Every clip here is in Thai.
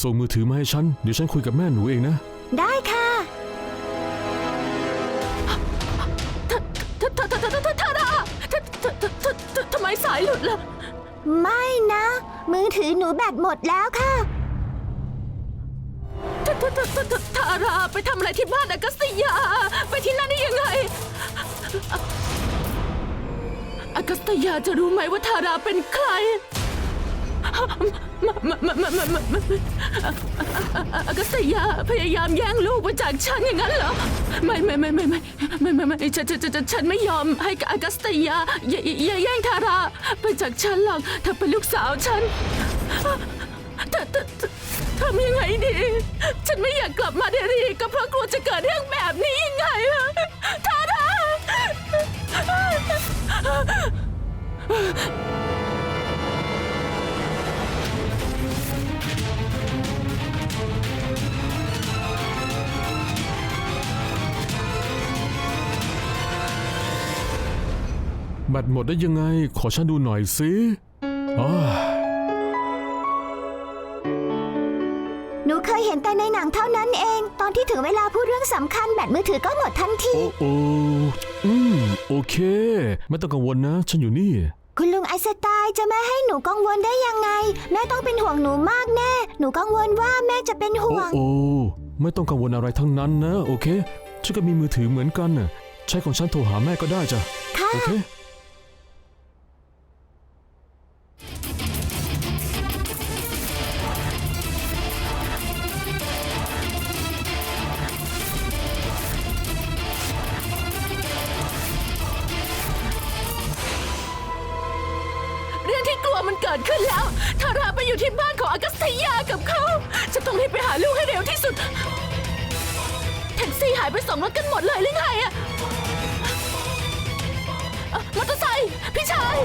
ส่งมือถือมาให้ฉัน เดี๋ยวฉันคุยกับแม่หนูเองนะ ได้ค่ะทททททททาราททททททำไมสายหลุดล่ะ ไม่นะ มือถือหนูแบตหมดแล้วค่ะททททททาราไปทำอะไรที่บ้านอากาศยา ไปที่นั่นได้ยังไง อากาศยาจะรู้ไหมว่าทาราเป็นใคร อากาศยาพยายามแย่งลูกไปจากฉันอย่างนั้นเหรอ ไม่ไม่ไม่ไม่ไม่ไม่ไม่ไม่ฉันฉันฉันฉันไม่ยอมให้อากาศยาอย่าอย่าแย่งทาราไปจากฉันหรอกเธอเป็นลูกสาวฉันเธอเธอทำยังไงดี ฉันไม่อยากกลับมาเดรีก็เพราะกลัวจะเกิดเรื่องแบบนี้ยังไงอะทารา แบตหมดได้ยังไง ขอฉันดูหน่อยสิอ้าหนูเคยเห็นแต่ในหนังเท่านั้นเอง ตอนที่ถึงเวลาพูดเรื่องสำคัญแบตมือถือก็หมดทันที โอ้โออืม โอเค ไม่ต้องกังวลนะ ฉันอยู่นี่ คุณลุงไอน์สไตล์จะไม่ให้หนูกังวลได้ยังไง แม่ต้องเป็นห่วงหนูมากแน่ หนูกังวลว่าแม่จะเป็นห่โอ้วง โอไม่ต้องกังวลอะไรทั้งนั้นนะ โอเค ฉันก็มีมือถือเหมือนกันน่ะ ใช้ของฉันโทรหาแม่ก็ได้จ้ะ ค่ะ โอเค อยู่ที่บ้านของอากาศยากับเขาจะต้องรีบไปหาลูกให้เร็วที่สุด แท็กซี่หายไปสองรถกันหมดเลยหรือไงอะอะมอเตอร์ไซค์พี่ชาย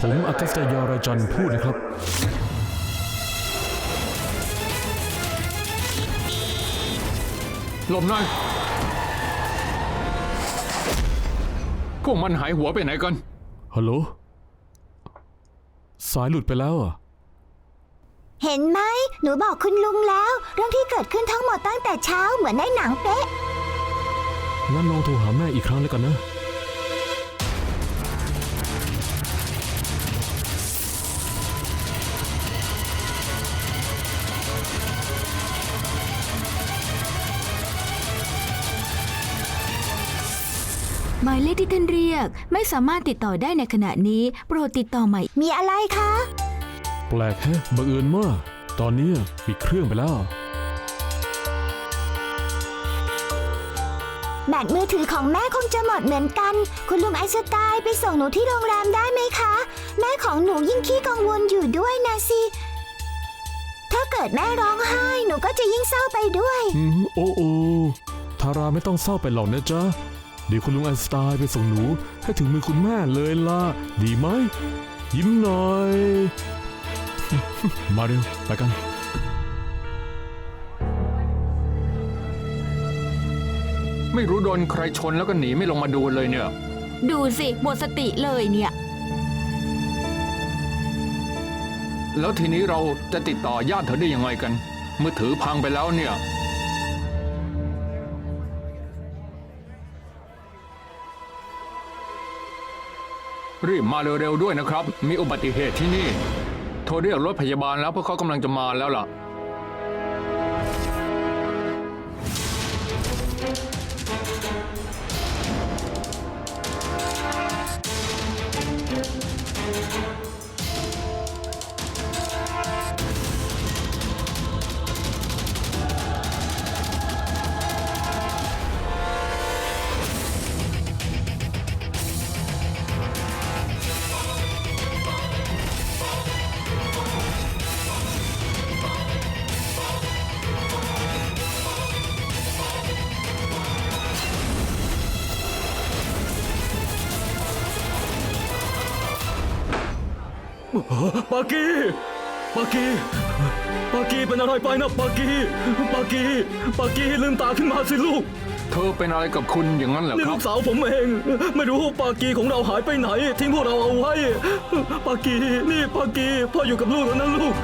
ผมอากาศยาราจันทร์พูดนะครับ หลบหน่อย พวกมันหายหัวไปไหนกัน ฮัลโหล สายหลุดไปแล้วอะ เห็นไหม หนูบอกคุณลุงแล้ว เรื่องที่เกิดขึ้นทั้งหมดตั้งแต่เช้าเหมือนในหนังเป๊ะ งั้นลองโทรหาแม่อีกครั้งแล้วกันนะ หมายเลขที่ท่านเรียก ไม่สามารถติดต่อได้ในขณะนี้ โปรดติดต่อใหม่ มีอะไรคะ แปลกแฮะบังเอิญมาก ตอนนี้ปิดเครื่องไปแล้ว แบตมือถือของแม่คงจะหมดเหมือนกัน คุณลุงไอน์สไตล์ไปส่งหนูที่โรงแรมได้ไหมคะ แม่ของหนูยิ่งขี้กังวลอยู่ด้วยนะสิ ถ้าเกิดแม่ร้องไห้ หนูก็จะยิ่งเศร้าไปด้วย อืมโอ้โอทาราไม่ต้องเศร้าไปหรอกนะจ๊ะ เดี๋ยวคุณลุงไอน์สไตล์ไปส่งหนูให้ถึงมือคุณแม่เลยล่ะ ดีไหม ยิ้มหน่อย มาเร็วไปกันไม่รู้โดนใครชนแล้วก็หนีไม่ลงมาดูเลยเนี่ย ดูสิหมดสติเลยเนี่ย แล้วทีนี้เราจะติดต่อญาติเธอได้ยังไงกัน มือถือพังไปแล้วเนี่ย รีบมาเร็วๆด้วยนะครับ มีอุบัติเหตุที่นี่ โทรเรียกรถพยาบาลแล้วเพราะเขากำลังจะมาแล้วล่ะ ปากีปากีปากีเป็นอะไรไปนะปากีปากีปากีลืมตาขึ้นมาสิลูก เธอเป็นอะไรกับคุณอย่างนั้นเหรอนี่ครัลูบ กสาวผมเอง ไม่รู้ปากีของเราหายไปไหน ทิ้งพวกเราเอาไว้ ปากีนี่ปากีพ่ออยู่กับลูกแล้วนะลูก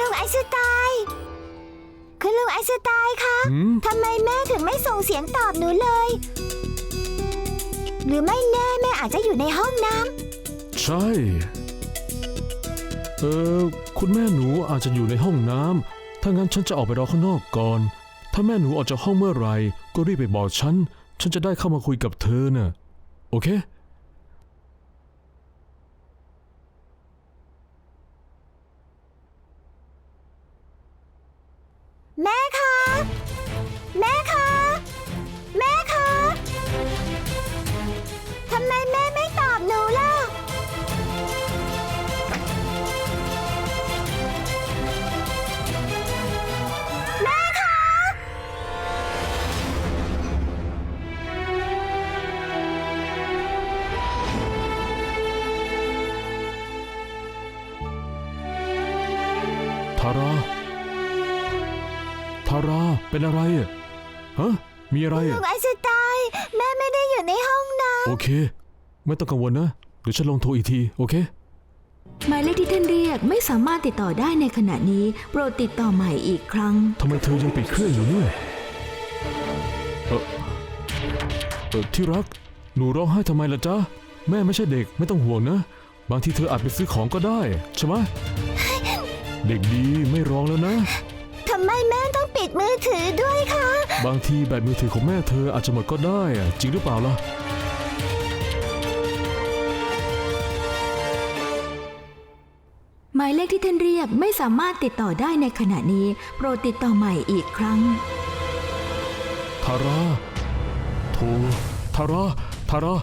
ลุงไอน์สไตล์คุณลุงไอน์สไตล์คะหืม ทำไมแม่ถึงไม่ส่งเสียงตอบหนูเลย หรือไม่แน่แม่อาจจะอยู่ในห้องน้ำใช่ เออ คุณแม่หนูอาจจะอยู่ในห้องน้ำ ถ้างั้นฉันจะออกไปรอข้างนอกก่อน ถ้าแม่หนูออกจากห้องเมื่อไหร่ ก็รีบไปบอกฉัน ฉันจะได้เข้ามาคุยกับเธอน่ะ โอเค เป็นอะไรอะฮะ มีอะไรลุอะงไอน์สไตล์แม่ไม่ได้อยู่ในห้องน้โอเค ไม่ต้องกังวลนะ เดี๋ยวฉันลองโทรอีกที โอเค หมายเลขที่ท่านเรียกไม่สามารถติดต่อได้ในขณะนี้ โปรดติดต่อใหม่อีกครั้ง ทำไมเธอยังปิดเครื่องอยู่เนี่ยเออเออที่รัก หนูร้องไห้ทำไมล่ะจ๊ะ แม่ไม่ใช่เด็กไม่ต้องห่วงนะ บางทีเธออาจไปซื้อของก็ได้ ใช่ไหม เด็กดีไม่ร้องแล้วนะำทำไมแม่ต้องปิดมือถือด้วยคะบางทีแบตมือถือของแม่เธออาจจะหมดก็ได้อะจริงหรือเปล่าล่ะ หมายเลขที่ท่านเรียกไม่สามารถติดต่อได้ในขณะนี้ โปรดติดต่อใหม่อีกครั้ง ทาราโทรทาราทารา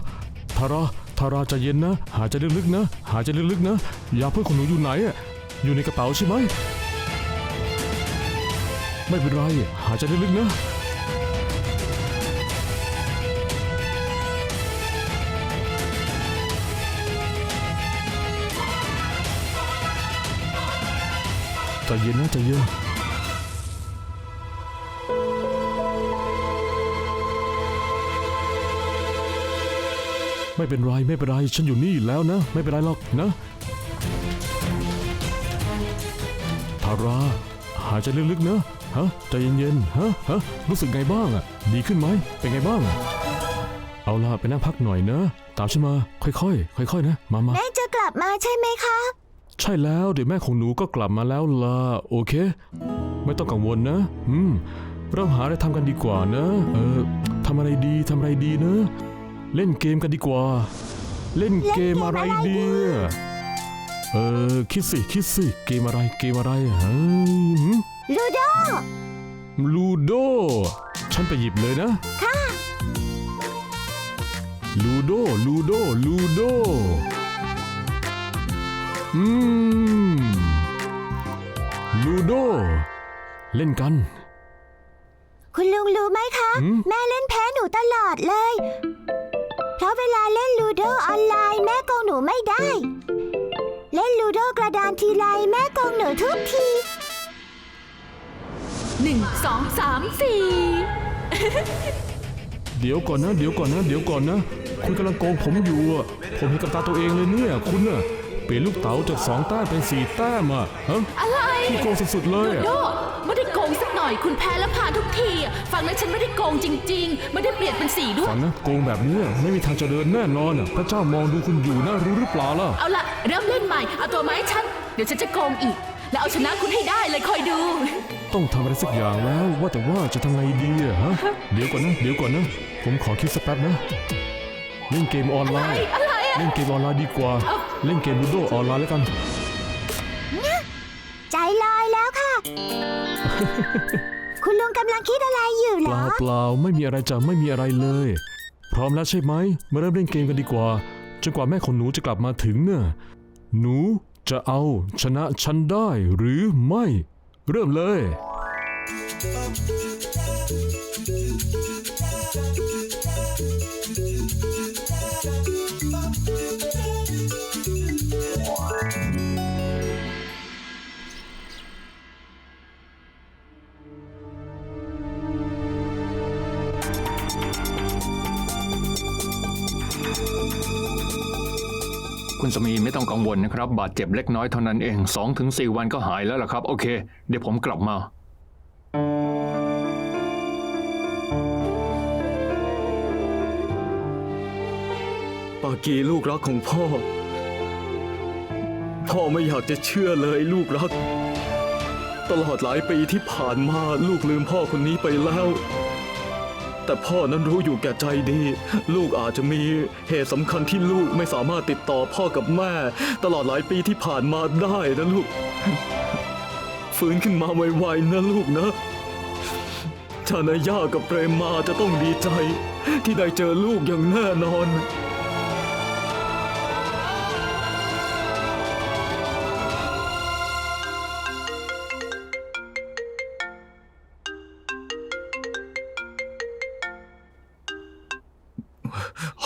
ทาราทาราใจเย็นนะ หายใจลึกๆนะ หายใจลึกๆนะ ยาเพื่อนของหนูอยู่ไหนอะอยู่ในกระเป๋าใช่ไหม ไม่เป็นไร หายใจลึกๆนะ ใจเย็นนะใจเย็นไม่เป็นไร ไม่เป็นไร ฉันอยู่นี่แล้วนะ ไม่เป็นไรหรอกนะทารา หายใจลึกๆนะ ฮะใจเย็นๆฮะฮะรู้สึกไงบ้างอะ ดีขึ้นไหมเป็นไงบ้างอะเอาล่ะไปนั่งพักหน่อยนะตามฉันมา ค่อยๆค่อยๆนะ มามาแม่จะกลับมาใช่ไหมคะ ใช่แล้วเดี๋ยวแม่ของหนูก็กลับมาแล้วล่ะโอเค ไม่ต้องกังวลนะอืมเราหาอะไรทำกันดีกว่านะ เออทำอะไรดีทำอะไรดีนะ เล่นเกมกันดีกว่า เล่นเกมอะไรดีอะเออคิดสิคิดสิเกมอะไรเกมอะไรเฮ้ย ลูโดลูโด ฉันไปหยิบเลยนะ ค่ะ ลูโด ลูโด ลูโด อืม ลูโด เล่นกัน คุณลุงรู้ไหมคะ หืม แม่เล่นแพ้หนูตลอดเลย เพราะเวลาเล่นลูโดออนไลน์แม่โกงหนูไม่ได้ เล่นลูโดกระดานทีไรแม่โกงหนูทุกที หนึ่งสองสามสี่เดี๋ยวก่อนนะ เดี๋ยวก่อนนะ เดี๋ยวก่อนนะ คุณกำลังโกงผมอยู่อะผมเห็นกับตาตัวเองเลยเนี่ยคุณน่ะเปลี่ยนลูกเต๋าจากสองแต้มเป็นสี่แต้มอะฮะอะไรพี่โกงสุดๆเลยอะ โดไม่ได้โกงสักหน่อยคุณแพ้แล้วผ่านทุกทีอะฟังนะฉันไม่ได้โกงจริง ๆ ไม่ได้เปลี่ยนเป็นสีด้วย ฟังนะโกงแบบเนี้ยไม่มีทางเจริญแน่นอนอะพระเจ้ามองดูคุณอยู่นะรู้หรือเปล่าล่ะ เอาละเริ่มเล่นใหม่ เอาตัวมาให้ฉัน เดี๋ยวฉันจะโกงอีก แล้วเอาชนะคุณให้ได้เลยคอยดู ต้องทำอะไรสักอย่างแล้ว ว่าแต่ว่าจะทำไงดีอะฮะ เดี๋ยวก่อนนะ เดี๋ยวก่อนนะ ผมขอคิดสักแป๊บนะ เล่นเกมออนไลน์ อะไรอะ เล่นเกมออนไลน์ดีกว่า เล่นเกมลูโดออนไลน์แล้วกัน ใจลอยแล้วค่ะ คุณลุงกำลังคิดอะไรอยู่เปเหรล่าอเปล่าไม่มีอะไรจะไม่มีอะไรเลย พร้อมแล้วใช่ไหมมาเริ่มเล่นเกมกันดีกว่าจนกว่าแม่ของหนูจะกลับมาถึงเน่ะหนู จะเอาชนะฉันได้หรือไม่ เริ่มเลย ต้องกังวลนะครับ บาดเจ็บเล็กน้อยเท่านั้นเอง 2-4ถึงวันก็หายแล้วล่ะครับ โอเค เดี๋ยวผมกลับมา ปากีลูกรักของพ่อ พ่อไม่อยากจะเชื่อเลยลูกรัก ตลอดหลายปีที่ผ่านมาลูกลืมพ่อคนนี้ไปแล้ว แต่พ่อนั้นรู้อยู่แก่ใจดี ลูกอาจจะมีเหตุสำคัญที่ลูกไม่สามารถติดต่อพ่อกับแม่ ตลอดหลายปีที่ผ่านมาได้นะลูก ฟื้นขึ้นมาไวๆนะลูกนะชานายากับเปรมมาจะต้องดีใจ ที่ได้เจอลูกอย่างแน่นอน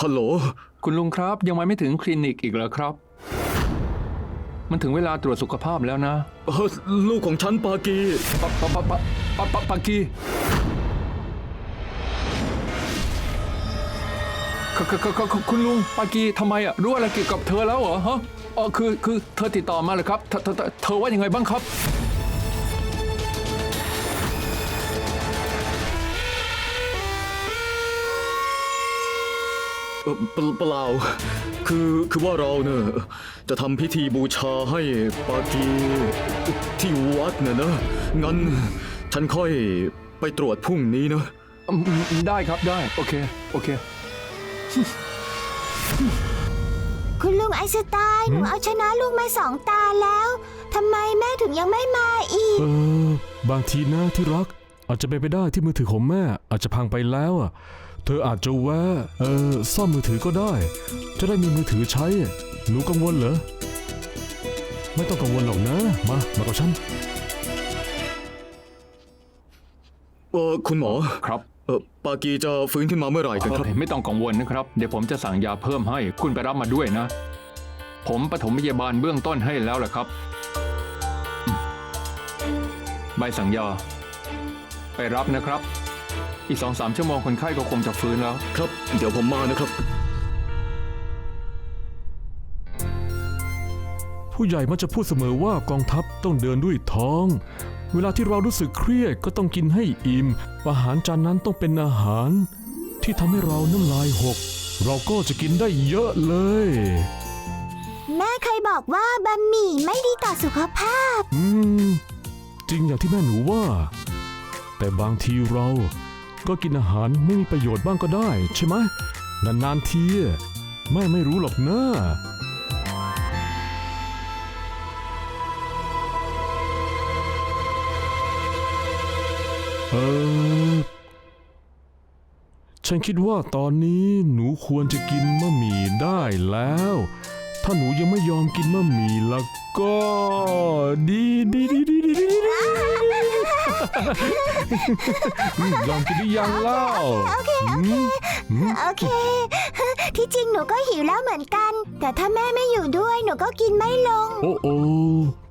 ฮัลโหล คุณลุงครับ ยังมาไม่ถึงคลินิกอีกเหรอครับ มันถึงเวลาตรวจสุขภาพแล้วนะเอ่อลูกของฉันปากี ปะปะปะปะปะปะปากีคคคคคุณลุงปากีทำไมอะรู้อะไรเกี่ยวกับเธอแล้วเหรอฮะอ๋อคือคือเธอติดต่อมาเลยครับเธอเธอเธอเธอว่ายังไงบ้างครับ เอ่อเปเปล่า คือคือว่าเราเนี่ยจะทำพิธีบูชาให้ปากีที่วัดเนี่ยนะ งั้นฉันค่อยไปตรวจพรุ่งนี้นะ อืมอืมได้ครับได้ โอเค โอเค คุณลุงไอน์สไตน์หนูเอาชนะลูกมาสองตาแล้ว ทำไมแม่ถึงยังไม่มาอีก เออ บางทีนะที่รัก อาจจะเป็นไปได้ที่มือถือของแม่อาจจะพังไปแล้วอะ เธออาจจะแวะเออซ่อมมือถือก็ได้ จะได้มีมือถือใช้ หนูกังวลเหรอ ไม่ต้องกังวลหรอกนะ มา มากับฉัน เออคุณหมอครับ เออปากีจะฟื้นขึ้นมาเมื่อไหร่กันครับ ไม่ต้องกังวลนะครับ เดี๋ยวผมจะสั่งยาเพิ่มให้ คุณไปรับมาด้วยนะ ผมปฐมพยาบาลเบื้องต้นให้แล้วแหละครับอืมใบสั่งยา ไปรับนะครับ อีกสองสามชั่วโมงคนไข้ก็คงจะฟื้นแล้ว ครับ เดี๋ยวผมมานะครับ ผู้ใหญ่มักจะพูดเสมอว่ากองทัพต้องเดินด้วยท้อง เวลาที่เรารู้สึกเครียดก็ต้องกินให้อิ่ม อาหารจานนั้นต้องเป็นอาหาร ที่ทำให้เราน้ำลายหก เราก็จะกินได้เยอะเลย แม่เคยบอกว่าบะหมี่ไม่ดีต่อสุขภาพ อืม จริงอย่างที่แม่หนูว่า แต่บางทีเรา ก็กินอาหารไม่มีประโยชน์บ้างก็ได้ ใช่ไหมนานๆทีแม่ไม่รู้หรอกนะเออฉันคิดว่าตอนนี้หนูควรจะกินมะหมี่ได้แล้ว ถ้าหนูยังไม่ยอมกินมะหมี่แล้วก็ดีดีดีดีดีดีดี อืมยอมกินหรือยังเล่าอืมอืมโอเค ที่จริงหนูก็หิวแล้วเหมือนกัน แต่ถ้าแม่ไม่อยู่ด้วยหนูก็กินไม่ลง โอ้โอ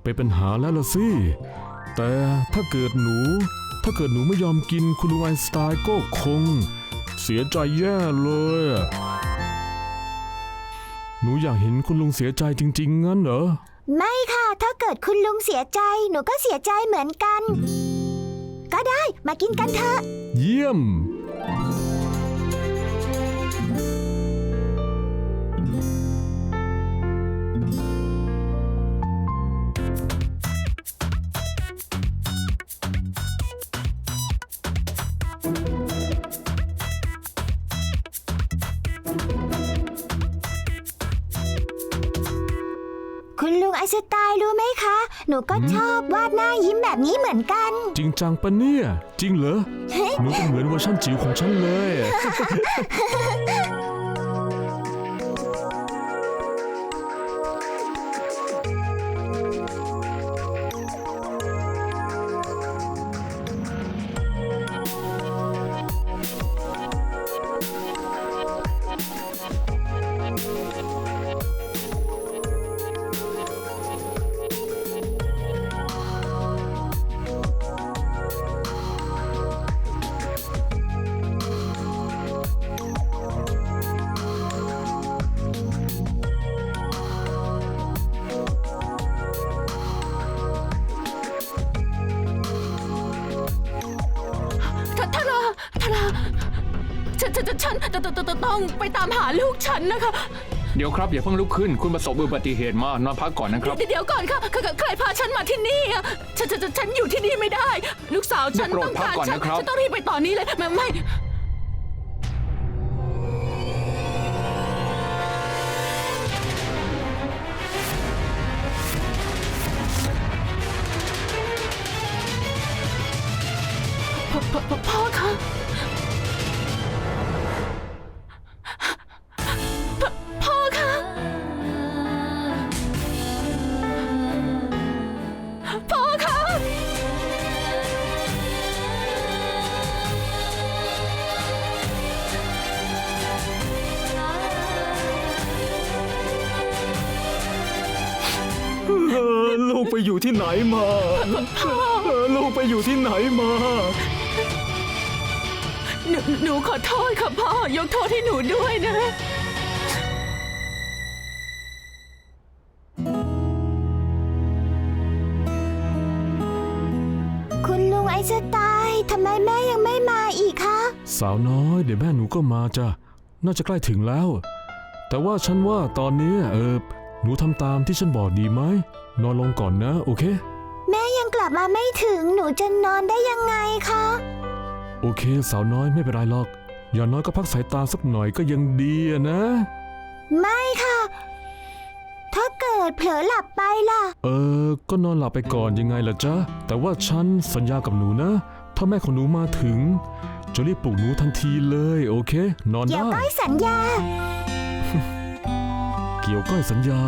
เป็นปัญหาแล้วล่ะสิ แต่ถ้าเกิดหนู ถ้าเกิดหนูไม่ยอมกินคุณลุงไอน์สไตล์ก็คง เสียใจแย่เลยอะหนูอยากเห็นคุณลุงเสียใจจริง ๆ งั้นเหรอ ไม่ค่ะ ถ้าเกิดคุณลุงเสียใจ หนูก็เสียใจเหมือนกันก็ได้ มากินกันเถอะ เยี่ยม หนูก็ชอบวาดหน้ายิ้มแบบนี้เหมือนกัน จริงจังปะเนี่ย จริงเหรอหนูก็เหมือนเวอร์ชันจิ๋วของฉันเลย พระฉันฉันฉันตตตต้องไปตามหาลูกฉันนะคะ เดี๋ยวครับอย่าเพิ่งลุกขึ้น คุณประสบอุบัติเหตุมานอนพักก่อนนะครับ เดี๋ยวก่อนค่ะใครพาฉันมาที่นี่อะฉันฉันฉันอยู่ที่นี่ไม่ได้ ลูกสาวฉันต้องการฉันฉันต้องรีบไปตอนนี้เลยไม่ไม่ กไปอยู่ที่ไหนมาเออลูกไปอยู่ที่ไหนมา หนูหนูขอโทษค่ะพ่อยกโทษให้หนูด้วยนะ คุณลุงไอน์สไตน์ทำไมแม่ยังไม่มาอีกคะ สาวน้อยเดี๋ยวแม่หนูก็มาจ้ะ น่าจะใกล้ถึงแล้ว แต่ว่าฉันว่าตอนนี้เออ หนูทำตามที่ฉันบอกดีไหม นอนลงก่อนนะ โอเค แม่ยังกลับมาไม่ถึงหนูจะนอนได้ยังไงคะ โอเค สาวน้อยไม่เป็นไรหรอก อย่างน้อยก็พักสายตาสักหน่อยก็ยังดีอะนะ ไม่ค่ะ ถ้าเกิดเผลอหลับไปล่ะ เออ ก็นอนหลับไปก่อนยังไงล่ะจ๊ะ แต่ว่าฉันสัญญากับหนูนะ ถ้าแม่ของหนูมาถึง จะรีบปลุกหนูทันทีเลย โอเค นอนเดี๋ยวได้ ก้อยสัญญา เกี่ยวก้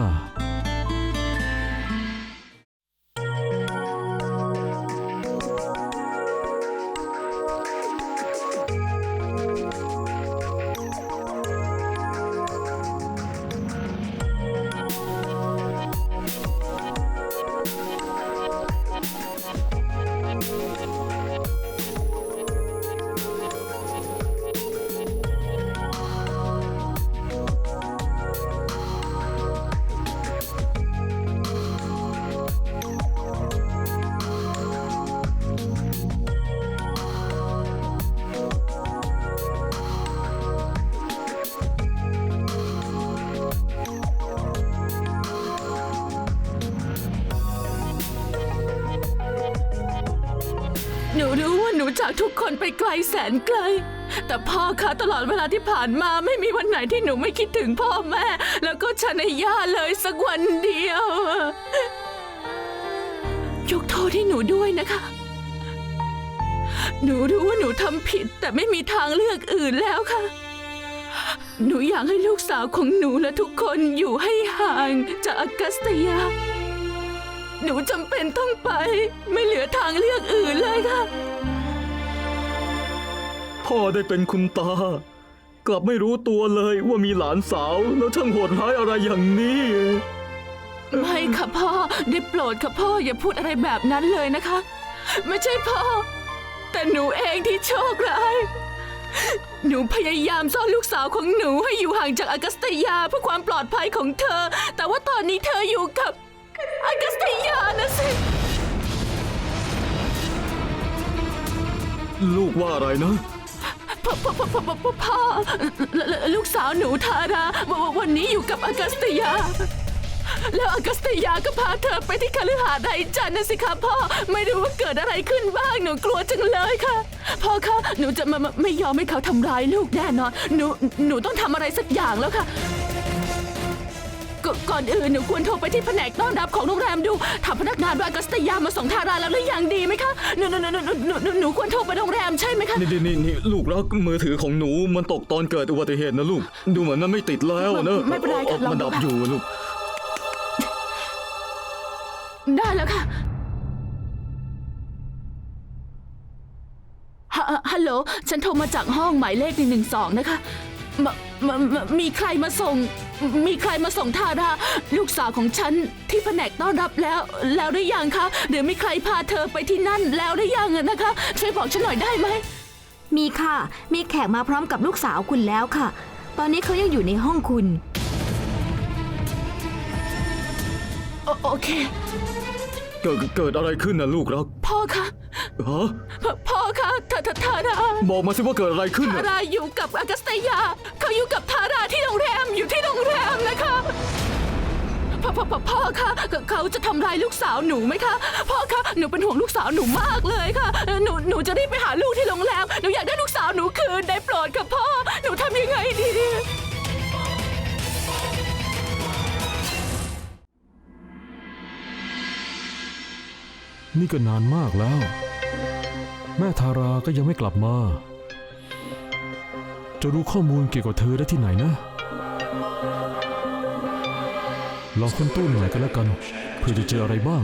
ไปไกลแสนไกล แต่พ่อคะตลอดเวลาที่ผ่านมาไม่มีวันไหนที่หนูไม่คิดถึงพ่อแม่ แล้วก็ชนย่าเลยสักวันเดียวยกโทษให้หนูด้วยนะคะ หนูรู้ว่าหนูทำผิด แต่ไม่มีทางเลือกอื่นแล้วค่ะ หนูอยากให้ลูกสาวของหนูและทุกคนอยู่ให้ห่างจากอากาสตยา หนูจำเป็นต้องไป ไม่เหลือทางเลือกอื่นเลยค่ะ พ่อได้เป็นคุณตา กลับไม่รู้ตัวเลยว่ามีหลานสาวแล้วช่างโหดร้ายอะไรอย่างนี้ ไม่ค่ะพ่อได้โปรดค่ะพ่ออย่าพูดอะไรแบบนั้นเลยนะคะ ไม่ใช่พ่อ แต่หนูเองที่โชคร้ายหนูพยายามซ่อนลูกสาวของหนูให้อยู่ห่างจากอากาสตยาเพื่อความปลอดภัยของเธอ แต่ว่าตอนนี้เธออยู่กับอากาสตยานะสิ ลูกว่าอะไรนะ พ่อพ่อพ่อพ่อพ่อพ่อลูกสาวหนูทาราวันนี้อยู่กับอากาสตยา แล้วอากาสตยาก็พาเธอไปที่คฤหาสน์ไดจันทร์นะสิคะพ่อ ไม่รู้ว่าเกิดอะไรขึ้นบ้างหนูกลัวจังเลยค่ะ พ่อคะหนูจะไมไม่ไม่ยอมให้เขาทำร้ายลูกแน่นอน หนูหนูต้องทำอะไรสักอย่างแล้วค่ะ กก่อนอื่นหนูควรโทรไปที่แผนกต้อนรับของโรงแรมดูถามพนักงานว่าอากาสตยามาส่งทาราแล้วหรือยังดีไหมคะหนูหนูหนูหนูหนูหนูหนูควรโทรไปโรงแรมใช่ไหมคะ นี่นี่นี่นี่ลูกรักมือถือของหนูมันตกตอนเกิดอุบัติเหตุนะลูก ดูเหมือนมันไม่ติดแล้วนะไม่เป็นไรค่ะลองดู มันดับอยู่ลูก ได้แล้วค่ะฮะฮัลโหล ฉันโทรมาจากห้องหมายเลขหนึ่งหนึ่งสองนะคะมมมมีใครมาส่ง มีใครมาส่งทาราลูกสาวของฉันที่แผนกต้อนรับแล้ว แล้วหรือยังคะ หรือมีใครพาเธอไปที่นั่นแล้วหรือยังอะนะคะ ช่วยบอกฉันหน่อยได้ไหม มีค่ะ มีแขกมาพร้อมกับลูกสาวคุณแล้วค่ะ ตอนนี้เขายังอยู่ในห้องคุณ โอโอเค เกิดเกิดอะไรขึ้นนะลูกรักพ่อคะฮะพ่อพ่อคะทาทาทาราบอกมาสิว่าเกิดอะไรขึ้นทาน่ะราอยู่กับอากาสตยา เขาอยู่กับทาราที่โรงแรมอยู่ที่โรงแรมนะคะพ่อพ่อพ่อพ่อคะเขาเขาจะทำร้ายลูกสาวหนูไหมคะ พ่อคะหนูเป็นห่วงลูกสาวหนูมากเลยค่ะหนูหนูจะรีบไปหาลูกที่โรงแรมหนูอยากได้ลูกสาวหนูคืนได้โปรดค่ะพ่อหนูทำยังไงดี นี่ก็นานมากแล้ว แม่ทาราก็ยังไม่กลับมา จะรู้ข้อมูลเกี่ยวกับเธอได้ที่ไหนนะ ลองค้นตู้หน่อยกันแล้วกันเพื่อจะเจออะไรบ้าง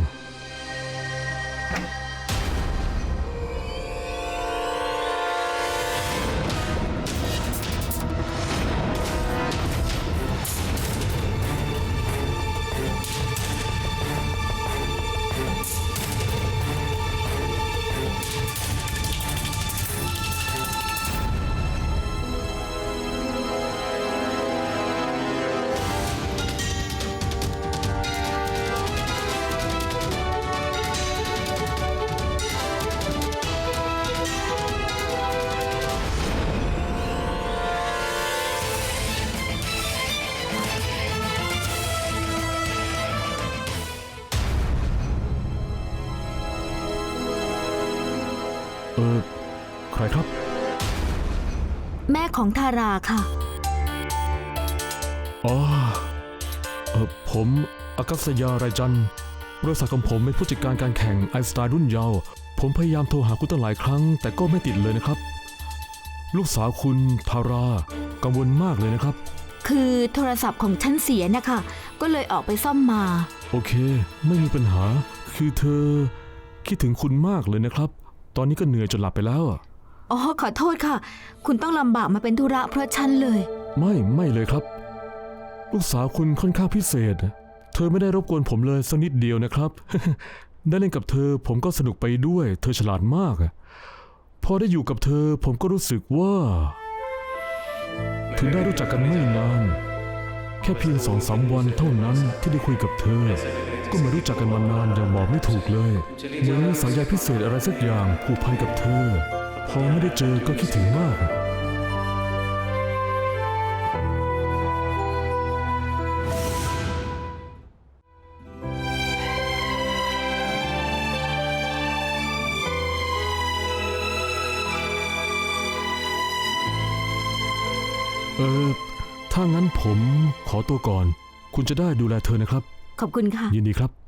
ของทาราค่ะ อ๋อเออผมอากาศยาไรายจันทร์บริษัทของผมเป็นผู้จัดการการแข่งไอสตาร์รุ่นเยาว์ผมพยายามโทรหาคุณตั้งหลายครั้ง แต่ก็ไม่ติดเลยนะครับ ลูกสาวคุณทารากังวลมากเลยนะครับ คือโทรศัพท์ของฉันเสียนะคะ ก็เลยออกไปซ่อมมา โอเค ไม่มีปัญหา คือเธอ คิดถึงคุณมากเลยนะครับ ตอนนี้ก็เหนื่อยจนหลับไปแล้วอะ อ๋อขอโทษค่ะ คุณต้องลำบากมาเป็นธุระเพราะฉันเลย ไม่ไม่เลยครับ ลูกสาวคุณค่อนข้างพิเศษ เธอไม่ได้รบกวนผมเลยสักนิดเดียวนะครับ ได้เล่นกับเธอผมก็สนุกไปด้วย เธอฉลาดมากอะพอได้อยู่กับเธอผมก็รู้สึกว่า ถึงได้รู้จักกันไม่นาน แค่เพียงสองสามวันเท่านั้นที่ได้คุยกับเธอ ก็มารู้จักกันมานานอย่างบอกไม่ถูกเลยเหมือนมีสายใยพิเศษอะไรสักอย่างผูกพันกับเธอ พอไม่ได้เจอก็คิดถึงมากเออ ถ้างั้นผมขอตัวก่อน คุณจะได้ดูแลเธอนะครับ ขอบคุณค่ะ ยินดีครับ